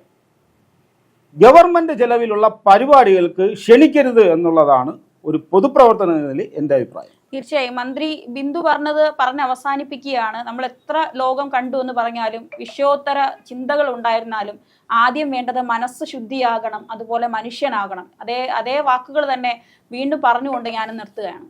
ഗവൺമെന്റ് ചെലവിലുള്ള പരിപാടികൾക്ക് ക്ഷണിക്കരുത് എന്നുള്ളതാണ് ഒരു പൊതുപ്രവർത്തന നിലയിൽ എന്റെ അഭിപ്രായം. തീർച്ചയായും. മന്ത്രി ബിന്ദു പറഞ്ഞത് പറഞ്ഞ് അവസാനിപ്പിക്കുകയാണ്. നമ്മൾ എത്ര ലോകം കണ്ടു എന്ന് പറഞ്ഞാലും വിശ്വോത്തര ചിന്തകൾ ഉണ്ടായിരുന്നാലും ആദ്യം വേണ്ടത് മനസ്സ് ശുദ്ധിയാകണം അതുപോലെ മനുഷ്യനാകണം. അതേ അതേ വാക്കുകൾ തന്നെ വീണ്ടും പറഞ്ഞുകൊണ്ട് ഞാൻ നിർത്തുകയാണ്.